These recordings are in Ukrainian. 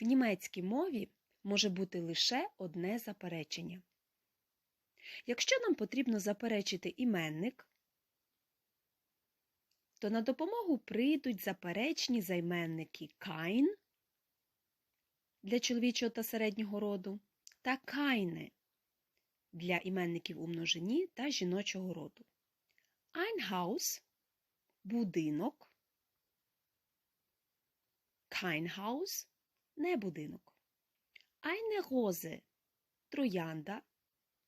В німецькій мові може бути лише одне заперечення. Якщо нам потрібно заперечити іменник, то на допомогу прийдуть заперечні займенники kein для чоловічого та середнього роду та keine для іменників у множині та жіночого роду. Ein Haus – будинок, kein не будинок. Eine Rose – троянда,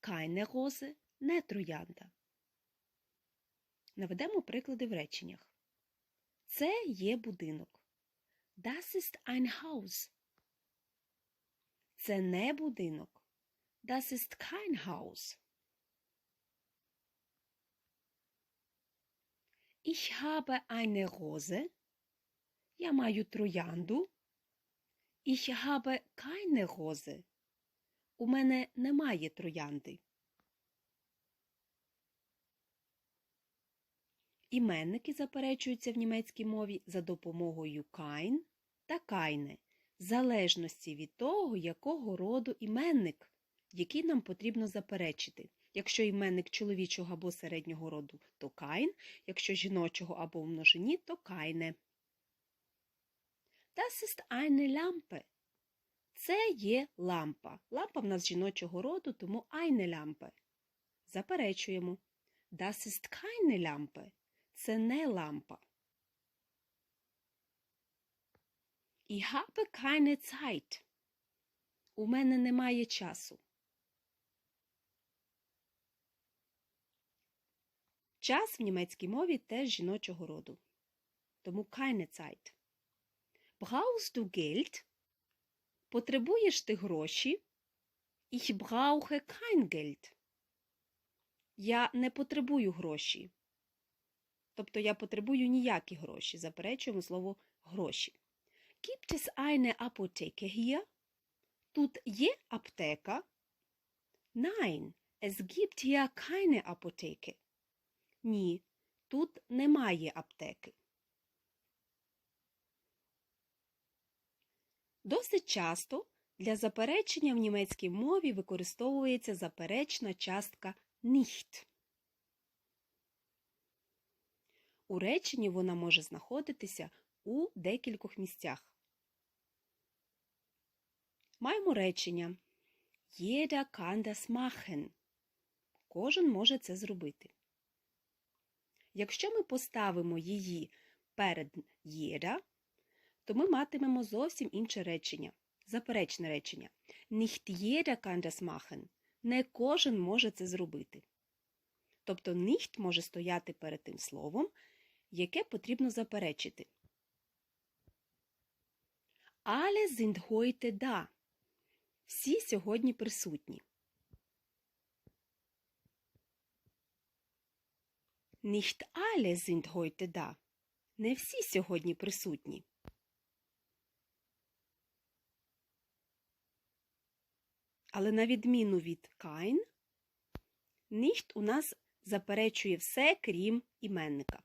keine Rose – не троянда. Наведемо приклади в реченнях. Це є будинок. Das ist ein Haus. Це не будинок. Das ist kein Haus. Ich habe eine Rose. Я маю троянду. Ich habe keine Rose. У мене немає троянди. Іменники заперечуються в німецькій мові за допомогою kein та keine, в залежності від того, якого роду іменник, який нам потрібно заперечити. Якщо іменник чоловічого або середнього роду, то kein, якщо жіночого або в множині, то keine. Das ist eine Lampe. Це є лампа. Лампа в нас жіночого роду, тому eine Lampe. Заперечуємо. Das ist keine Lampe. Це не лампа. Ich habe keine Zeit. У мене немає часу. Час в німецькій мові теж жіночого роду. Тому keine Zeit. Brauchst du Geld? Потребуєш ти гроші? Ich brauche kein Geld. Я не потребую гроші. Тобто я потребую ніякі гроші. Заперечуємо слово гроші. Gibt es eine Apotheke hier? Тут є аптека? Nein, es gibt hier keine Apotheke. Ні, тут немає аптеки. Досить часто для заперечення в німецькій мові використовується заперечна частка nicht. У реченні вона може знаходитися у декількох місцях. Маємо речення Jeder kann das machen. Кожен може це зробити. Якщо ми поставимо її перед jeder, то ми матимемо зовсім інше речення. Заперечне речення. Nicht jeder kann das machen. Не кожен може це зробити. Тобто nicht може стояти перед тим словом, яке потрібно заперечити. Alle sind heute da. Всі сьогодні присутні. Nicht alle sind heute da. Не всі сьогодні присутні. Але на відміну від kein, nicht у нас заперечує все, крім іменника.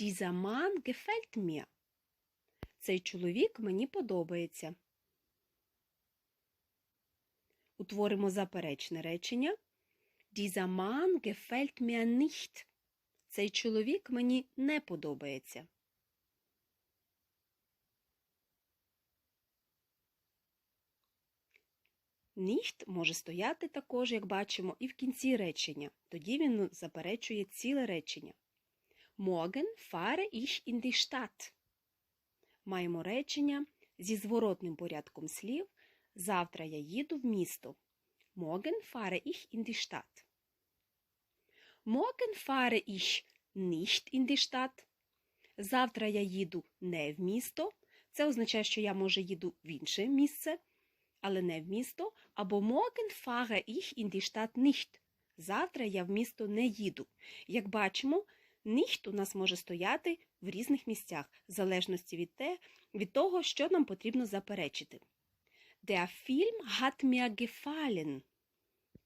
Dieser Mann gefällt. Цей чоловік мені подобається. Утворимо заперечне речення. Dieser Mann gefällt mir. Цей чоловік мені не подобається. Nicht може стояти також, як бачимо, і в кінці речення. Тоді він заперечує ціле речення. Morgen fahre ich in. Маємо речення зі зворотним порядком слів. Завтра я їду в місто. Morgen fahre ich in die Stadt. Morgen fahre ich. Завтра я їду не в місто. Це означає, що я, може, їду в інше місце, але не в місто. Або morgen fahre ich in die Stadt nicht. Завтра я в місто не їду. Як бачимо, nicht у нас може стояти в різних місцях, в залежності від, те, від того, що нам потрібно заперечити. Der Film hat mir gefallen.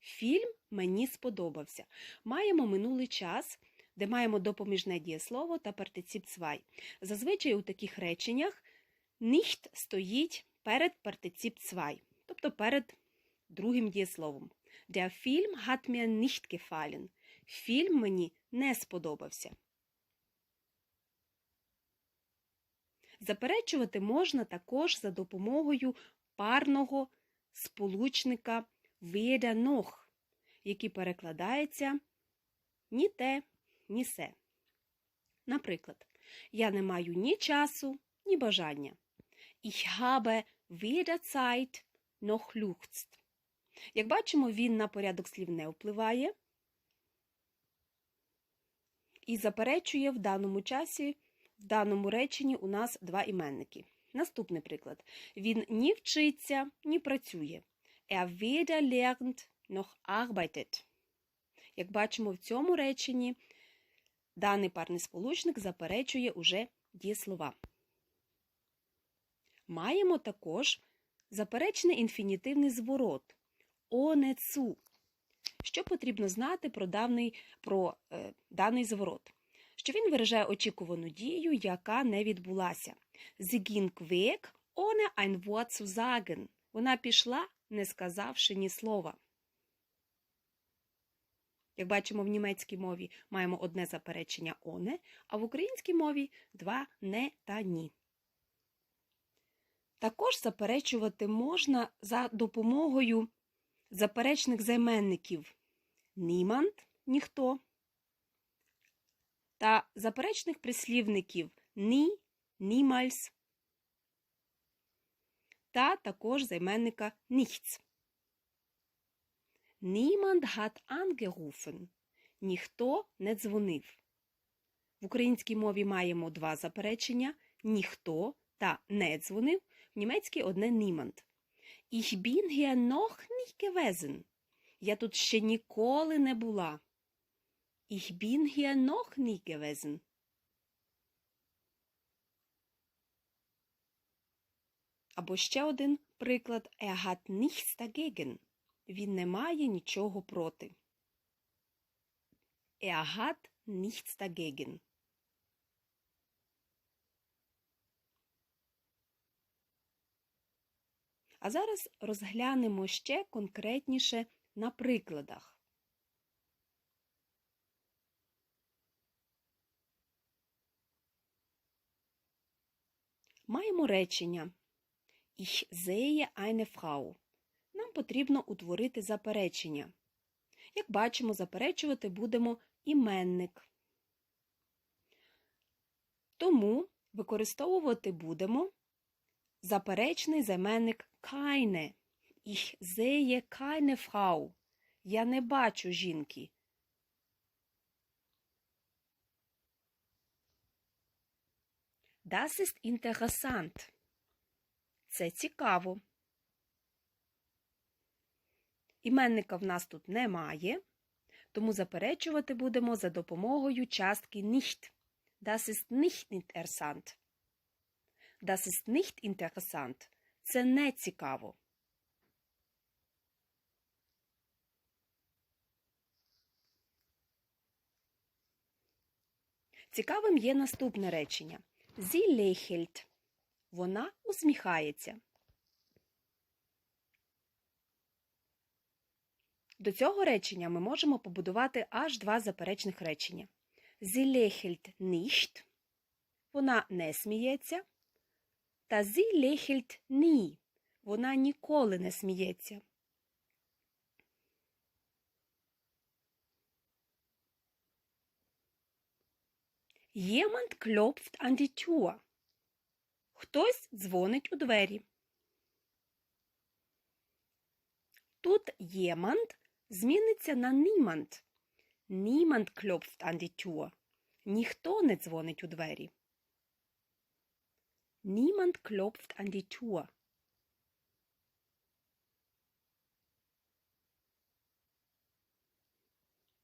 Фільм мені сподобався. Маємо минулий час, де маємо допоміжне дієслово та партицип цвай. Зазвичай у таких реченнях nicht стоїть перед партицип 2, тобто перед другим дієсловом. Der Film hat mir nicht gefallen. Фільм мені не сподобався. Заперечувати можна також за допомогою парного сполучника weder noch, який перекладається ні те, ні се. Наприклад, я не маю ні часу, ні бажання. Ich habe weder Zeit Lust. Як бачимо, він на порядок слів не впливає і заперечує в даному часі, в даному реченні у нас два іменники. Наступний приклад. Він ні вчиться, ні працює. Er weder lernt noch arbeitet. Як бачимо, в цьому реченні даний парний сполучник заперечує уже дієслова. Маємо також заперечний інфінітивний зворот zu. Що потрібно знати про даний, про, е, даний зворот? Що він виражає очікувану дію, яка не відбулася. Ging weg, ohne ein Wort zu. Вона пішла, не сказавши ні слова. Як бачимо, в німецькій мові маємо одне заперечення оне, а в українській мові два не та ні. Також заперечувати можна за допомогою заперечних займенників niemand – ніхто та заперечних прислівників ні, niemals та також займенника nichts. Niemand hat angerufen. Ніхто не дзвонив. В українській мові маємо два заперечення ніхто та не дзвонив, в німецькій одне niemand. Ich bin hier noch nicht gewesen. Я тут ще ніколи не була. Ich bin hier noch nie gewesen. Або ще один приклад Er hat nichts dagegen. Він не має нічого проти. Er hat nichts dagegen. А зараз розглянемо ще конкретніше на прикладах. Маємо речення Ich sehe eine Frau. Нам потрібно утворити заперечення. Як бачимо, заперечувати будемо іменник. Тому використовувати будемо заперечний займенник keine. Ich sehe keine Frau. Я не бачу жінки. Das ist interessant. Це цікаво. Іменника в нас тут немає, тому заперечувати будемо за допомогою частки nicht. Das ist nicht interessant. Das ist nicht interessant. Це не цікаво. Цікавим є наступне речення. Sie lächelt. Вона усміхається. До цього речення ми можемо побудувати аж два заперечних речення. Sie lächelt nicht. Вона не сміється. Та sie lächelt nie. Вона ніколи не сміється. Jemand klopft an. Хтось дзвонить у двері. Тут jemand зміниться на niemand. Niemand klopft an. Ніхто не дзвонить у двері. Niemand klopft an die Tür.